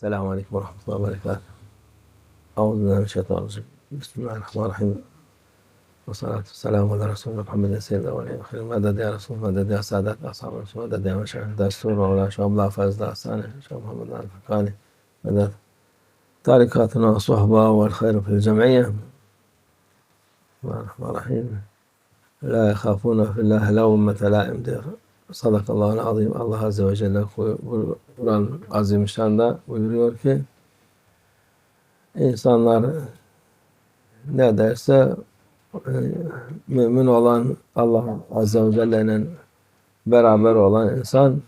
السلام عليكم ورحمة الله وبركاته. أعوذ بالله من الشيطان الرجيم. بسم الله الرحمن الرحيم. والصلاة والسلام على رسول الله محمد سيد الأولين والآخرين. مدد يا رسول مدد يا سادات أصحاب الرسول مدد يا مشايخ الدستور ولا شباب فاز أزداء الثاني شباب محمد الفقاني. مدد تاركاتنا والصحبة والخير في الجمعية. بسم الله الرحمن الرحيم. لا يخافون في الله لومة لائم دير. Sadakallahu azim. Allah Azze ve Celle Kur'an azim şanda buyuruyor ki insanlar ne derse e, mümin olan Allah Azze ve Celle'nin beraber olan insan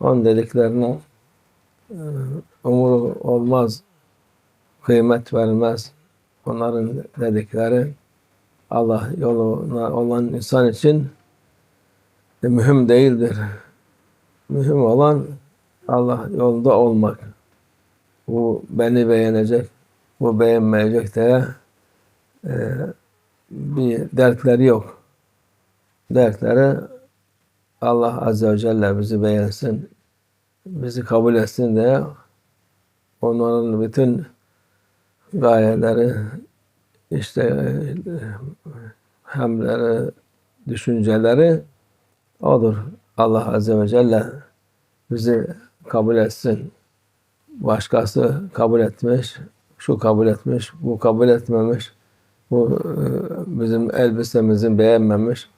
onun dediklerine e, umuru olmaz, kıymet vermez. Onların dedikleri Allah yoluna olan insan için mühim değildir. Mühim olan Allah yolunda olmak. Bu beni beğenecek, bu beğenmeyecek diye e, bir dertleri yok. Dertleri Allah Azze ve Celle bizi beğensin, bizi kabul etsin diye onların bütün gayeleri, işte e, hemleri, düşünceleri odur. Allah Azze ve Celle bizi kabul etsin. Başkası kabul etmiş, şu kabul etmiş, bu kabul etmemiş, bu e, bizim elbisemizi beğenmemiş,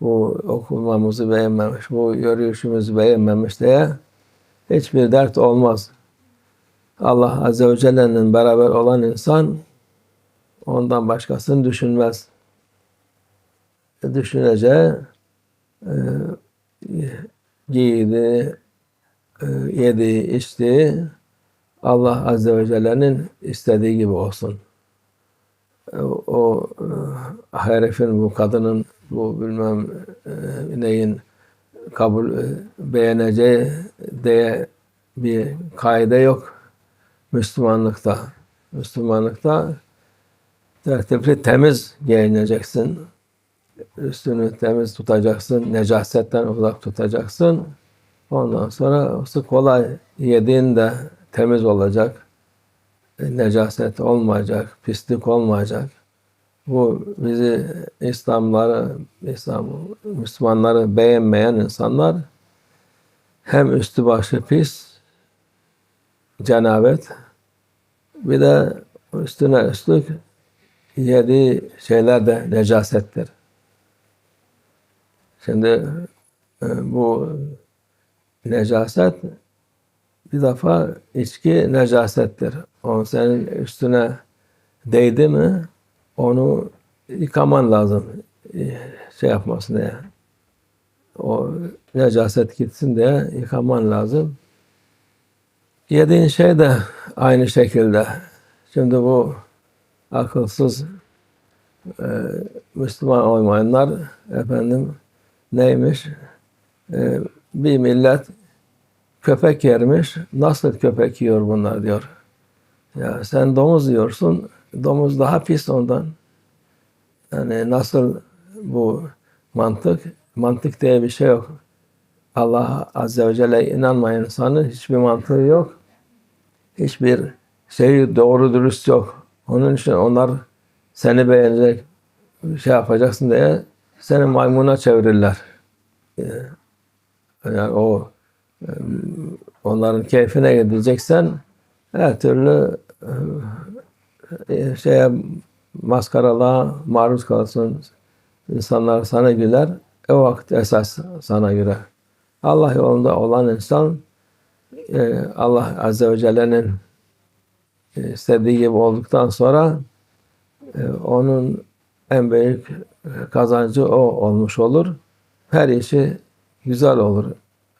bu okumamızı beğenmemiş, bu yürüyüşümüzü beğenmemiş diye hiçbir dert olmaz. Allah Azze ve Celle'nin beraber olan insan ondan başkasını düşünmez. Düşüneceği e, giydi, e, yedi, içti Allah Azze ve Celle'nin istediği gibi olsun. E, o e, herifin, bu kadının, bu bilmem neyin kabul beğeneceği diye bir kaide yok Müslümanlıkta. Müslümanlıkta tertipli temiz giyineceksin. Üstünü temiz tutacaksın. Necasetten uzak tutacaksın. Ondan sonra sık kolay yediğin de temiz olacak. E, Necaset olmayacak. Pislik olmayacak. Bu bizi İslamları, İslam Müslümanları beğenmeyen insanlar hem üstü başı pis, cenabet, bir de üstüne üstlük yediği şeyler de necasettir. Şimdi e, bu necaset bir defa içki necasettir. O senin üstüne değdi mi onu yıkaman lazım. E, şey yapmasın diye. O necaset gitsin diye yıkaman lazım. Yediğin şey de aynı şekilde. Şimdi bu akılsız e, Müslüman olmayanlar efendim neymiş? E, bir millet köpek yermiş. Nasıl köpek yiyor bunlar diyor. Ya sen domuz yiyorsun. Domuz daha pis ondan. Yani nasıl bu mantık? Mantık diye bir şey yok. Allah Azze ve Celle inanmayan insanın hiçbir mantığı yok. Hiçbir şey doğru dürüst yok. Onun için onlar seni beğenecek, şey yapacaksın diye seni maymuna çevirirler. Yani o onların keyfine gideceksen her türlü şeye maskaralığa maruz kalsın. İnsanlar sana güler. E o vakit esas sana güler. Allah yolunda olan insan Allah Azze ve Celle'nin istediği gibi olduktan sonra onun en büyük kazancı o olmuş olur. Her işi güzel olur.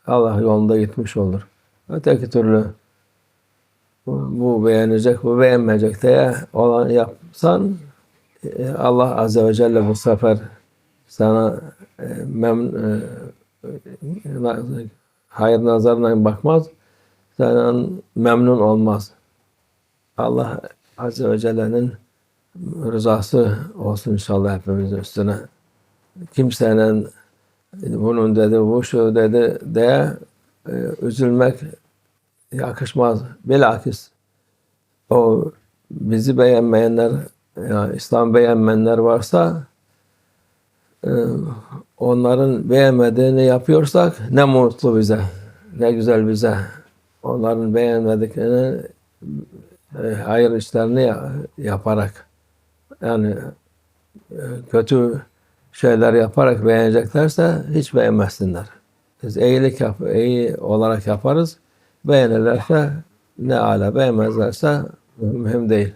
Allah yolunda gitmiş olur. Öteki türlü bu, beğenecek, bu beğenmeyecek diye olan yapsan Allah Azze ve Celle bu sefer sana mem, hayır nazarına bakmaz. Senden memnun olmaz. Allah Azze ve Celle'nin rızası olsun inşallah hepimizin üstüne. Kimsenin bunun dedi, bu şu dedi diye üzülmek yakışmaz. Bilakis o bizi beğenmeyenler, yani İslam beğenmeyenler varsa e, onların beğenmediğini yapıyorsak ne mutlu bize, ne güzel bize. Onların beğenmediklerini e, hayır işlerini ya- yaparak yani e, kötü şeyler yaparak beğeneceklerse hiç beğenmesinler. Biz iyilik yap, iyi olarak yaparız. Beğenirlerse ne ala beğenmezlerse mühim değil.